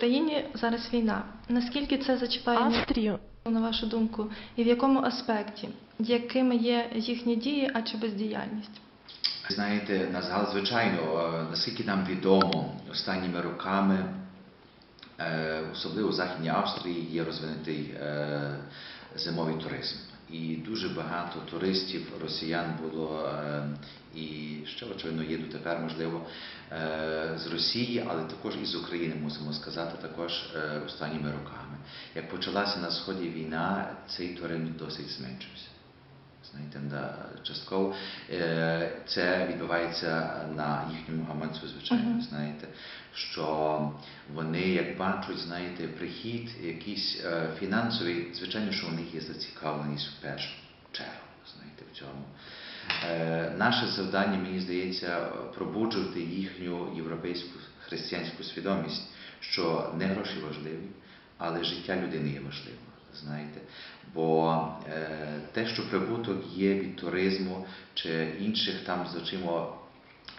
Україні зараз війна. Наскільки це зачіпає Австрію. на вашу думку, і в якому аспекті? Якими є їхні дії, а чи бездіяльність? Знаєте, назагал, звичайно, е, наскільки нам відомо останніми роками, е, особливо в Західній Австрії, є розвинутий е, зимовий туризм. І дуже багато туристів, росіян було е, і ще, очевидно, їдуть тепер, можливо, е, з Росії, але також і з України, мусимо сказати, також е, останніми роками. Як почалася на сході війна, цей туризм досить зменшився. Знаєте, частково е, це відбувається на їхньому гаманцю, звичайно, Мгм. знаєте, що вони, як бачать, знаєте, прихід якийсь е, фінансовий, звичайно, що у них є зацікавленість в першу чергу, знаєте, в цьому. Е, наше завдання, мені здається, пробуджувати їхню європейську християнську свідомість, що не гроші важливі, але життя людини є важливим. Знаєте, бо е, те, що прибуток є від туризму чи інших там зачимо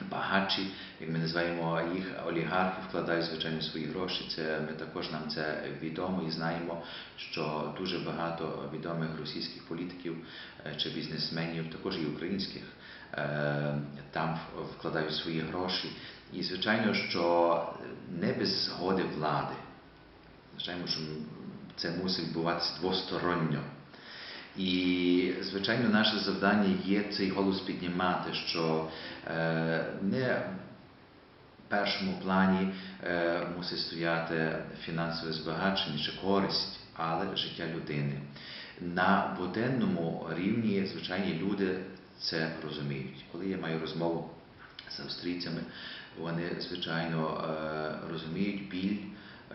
багатші, як ми називаємо їх олігархи, вкладають звичайно свої гроші. Це ми також нам це відомо і знаємо, що дуже багато відомих російських політиків е, чи бізнесменів, також і українських, е, там вкладають свої гроші. І звичайно, що не без згоди влади. Звичайно, що це мусить відбуватися двосторонньо. І, звичайно, наше завдання є цей голос піднімати, що е, не в першому плані е, мусить стояти фінансове збагачення чи користь, але життя людини. На буденному рівні звичайні люди це розуміють. Коли я маю розмову з австрійцями, вони звичайно е, розуміють біль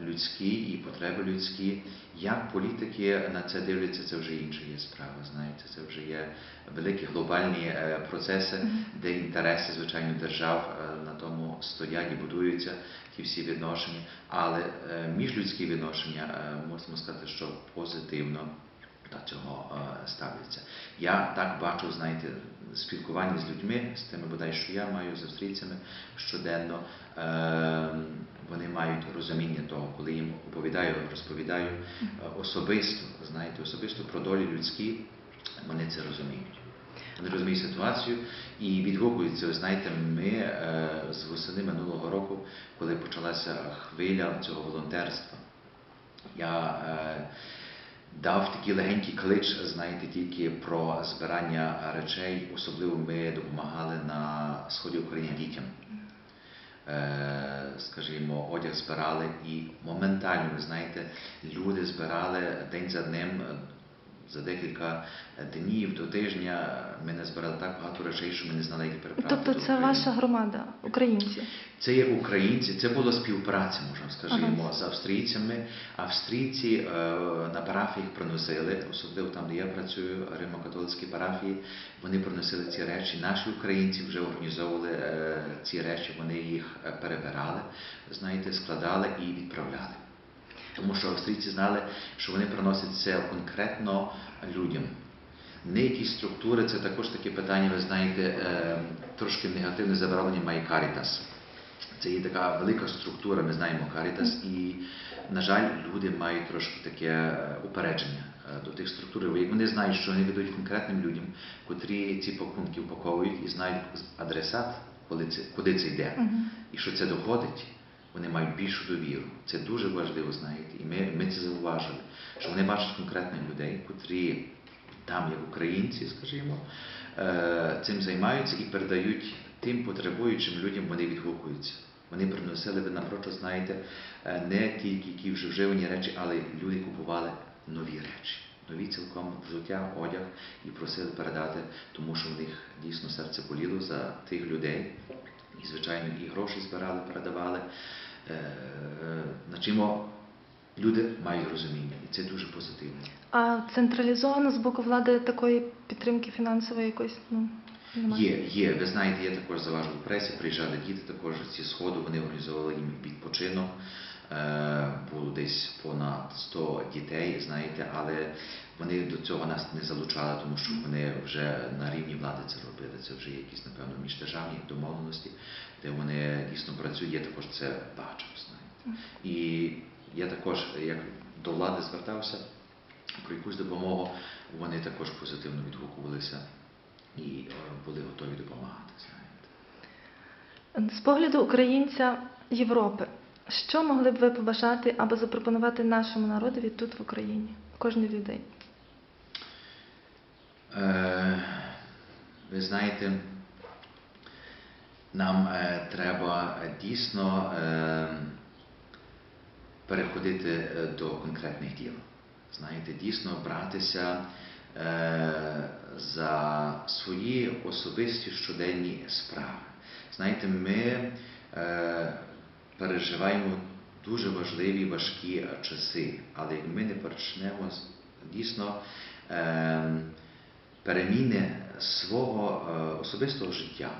людський і потреби людські. Як політики на це дивляться, це вже інша є справа. Знаєте, це вже є великі глобальні е, процеси, де інтереси, звичайно, держав е, на тому стоять і будуються ті всі відношення. Але е, міжлюдські відношення можемо сказати, що позитивно до цього е, ставляться. Я так бачу, знаєте, спілкування з людьми, з тими бодай, що я маю з австрійцями щоденно. Е, вони мають розуміння того, коли їм оповідаю, розповідаю е, особисто, знаєте, особисто про долі людські, вони це розуміють. Вони розуміють ситуацію і відгукуються. Ви знаєте, ми е, з восени минулого року, коли почалася хвиля цього волонтерства, я е, дав такий легенький клич, знаєте, тільки про збирання речей. Особливо ми допомагали на сході України дітям. Е, Скажімо, одяг збирали і моментально, ви знаєте, люди збирали день за днем, за декілька днів до тижня. Ми не збирали так багато речей, що ми не знали, як переправити. Тобто це ваша громада, українці. Це є українці, це була співпраця, можна скажімо, Ага. з австрійцями. Австрійці е, на парафіях приносили, особливо там, де я працюю, римо-католицькі парафії, вони приносили ці речі. Наші українці вже організовували е, ці речі, вони їх е, перебирали, знаєте, складали і відправляли. Тому що австрійці знали, що вони приносять це конкретно людям. Не якісь структури, це також таке питання, ви знаєте, е, трошки негативне забарвлення має Caritas. Це є така велика структура, ми знаємо Caritas, і, на жаль, люди мають трошки таке е, упередження е, до тих структур. Вони знають, що вони ведуть конкретним людям, котрі ці пакунки упаковують і знають адресат, коли це, куди це йде, і що це доходить, вони мають більшу довіру. Це дуже важливо, знаєте. І ми, ми це зауважили, що вони бачать конкретних людей, котрі там, як українці, скажімо, е, цим займаються і передають тим потребуючим людям, вони відгукуються. Вони приносили, ви напрочуд знаєте, е, не тільки які вже вживані речі, але люди купували нові речі. Нові цілком взуття, одяг і просили передати, тому що в них дійсно серце боліло за тих людей. І, звичайно, і гроші збирали, передавали. Е, На чому люди мають розуміння, і це дуже позитивно. А централізовано з боку влади такої підтримки фінансової якоїсь ну, немає? Є, є. Ви знаєте, я також заважив у пресі, приїжджали діти також ці сходи, вони організовували їм відпочинок. Е, Було десь понад 100 дітей, знаєте, але вони до цього нас не залучали, тому що вони вже на рівні влади це робили. Це вже якісь, напевно, міждержавні домовленості, де вони дійсно працюють. Я також це бачив, знаєте. І я також, як до влади звертався про якусь допомогу, вони також позитивно відгукувалися і е, були готові допомагати. Знаєте. З погляду українця Європи, що могли б ви побажати або запропонувати нашому народові тут в Україні, кожній людині? Е, ви знаєте, нам е, треба дійсно е, переходити е, до конкретних діл. Знаєте, дійсно братися за свої особисті щоденні справи. Знаєте, ми переживаємо дуже важливі важкі часи, але ми не почнемо дійсно переміни свого е, особистого життя,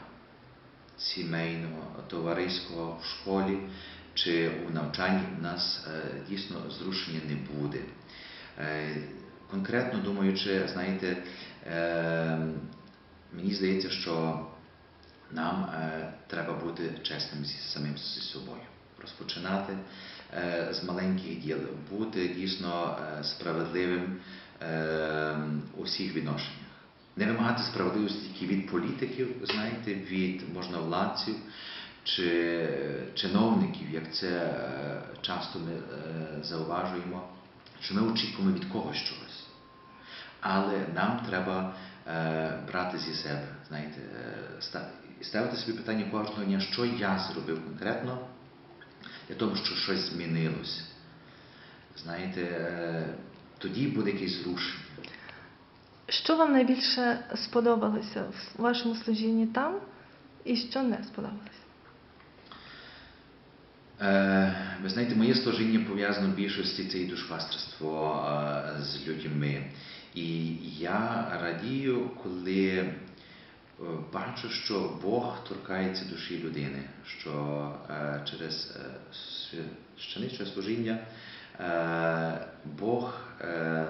сімейного, товариського в школі чи у навчанні, у нас е, дійсно зрушення не буде. Е, Конкретно думаючи, знаєте, мені здається, що нам треба бути чесним зі самим зі собою, розпочинати з маленьких діл, бути дійсно справедливим у всіх відношеннях. Не вимагати справедливості тільки від політиків, знаєте, від можновладців чи чиновників, як це е, часто ми е, зауважуємо, що ми очікуємо від когось чогось. Але нам треба е, брати зі себе, знаєте, ставити собі питання кожного дня, що я зробив конкретно для того, щоб щось змінилося. Знаєте, тоді буде якесь зрушення. Що вам найбільше сподобалося в вашому служінні там і що не сподобалося? Е, Ви знаєте, моє служіння пов'язано в більшості це і душпастерство е, з людьми. І я радію, коли е, бачу, що Бог торкається душі людини, що е, через е, священичне служіння е, Бог е,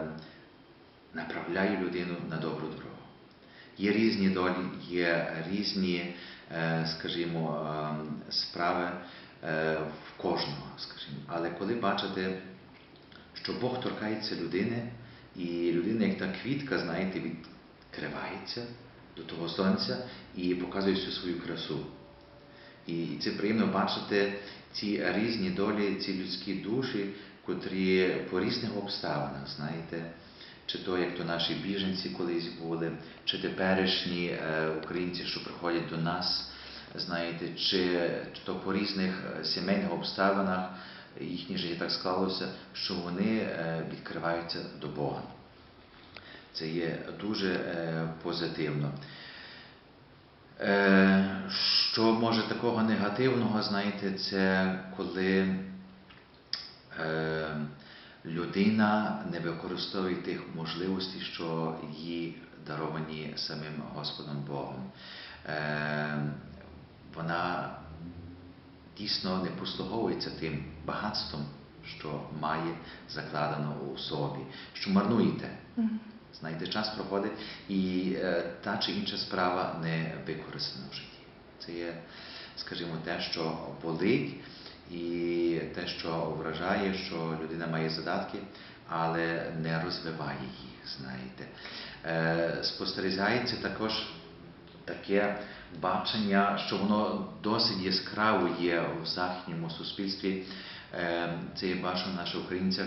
направляє людину на добру дорогу. Є різні долі, є різні, е, скажімо, ем, справи е, в кожного, скажімо. Але коли бачите, що Бог торкається людини, і людина, як та квітка, знаєте, відкривається до того сонця і показує всю свою красу. І це приємно бачити ці різні долі, ці людські душі, котрі по різних обставинах, знаєте, чи то як то наші біженці колись були, чи теперішні е, українці, що приходять до нас, знаєте, чи, то по різних е, сімейних обставинах їхнє життя так склалося, що вони е, відкриваються до Бога. Це є дуже е, позитивно. Е, Що може такого негативного, знаєте, це коли е, людина не використовує тих можливостей, що їй даровані самим Господом Богом. Е, Вона дійсно не послуговується тим багатством, що має закладено у собі, що марнуєте. Знаєте, час проходить і е, та чи інша справа не використана в житті. Це є, скажімо, те, що болить, і те, що вражає, що людина має задатки, але не розвиває їх, знаєте. Е, спостерігається також таке бачення, що воно досить яскраво є у західньому суспільстві. Е, це я бачу наших українцях.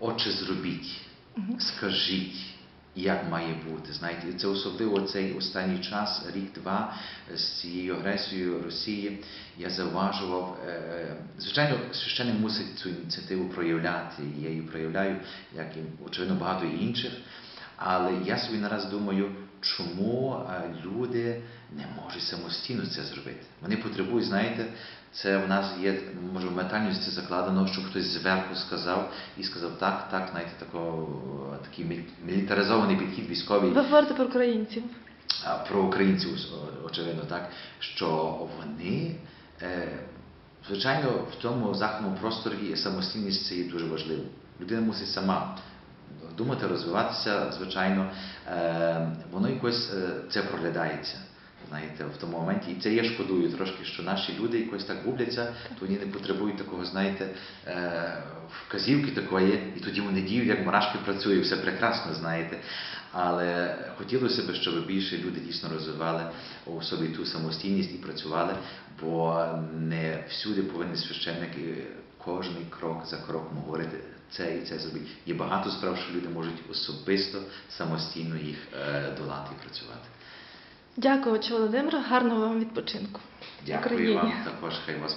Отче, зробіть, скажіть, як має бути. Знаєте, і це особливо цей останній час, рік-два з цією агресією Росії. Я зауважував, е, звичайно, священник мусить цю ініціативу проявляти. і Я її проявляю, як і очевидно багато інших. Але я собі нараз думаю, чому е, люди не можуть самостійно це зробити. Вони потребують, знаєте, це в нас є, може, в ментальності закладено, щоб хтось зверху сказав і сказав так, так, знаєте, тако, такий мілітаризований підхід військовий Ви говорите про українців. а, про українців, очевидно, так, що вони, е, звичайно, в тому західному просторі самостійність це є дуже важливо. Людина мусить сама думати, розвиватися, звичайно, е, воно якось е, це проглядається. Знаєте, в тому моменті, і це я шкодую трошки, що наші люди якось так губляться, то вони не потребують такого, знаєте, е, вказівки такої, і тоді вони діють, як мурашки працюють, все прекрасно, знаєте. Але хотілося б, щоб більше люди дійсно розвивали у собі ту самостійність і працювали, бо не всюди повинні священники кожний крок за кроком говорити це і це зробити. Є багато справ, що люди можуть особисто самостійно їх е, долати і працювати. Дякую, Володимир. Гарного вам відпочинку. Дякую Україні. вам також, хай вас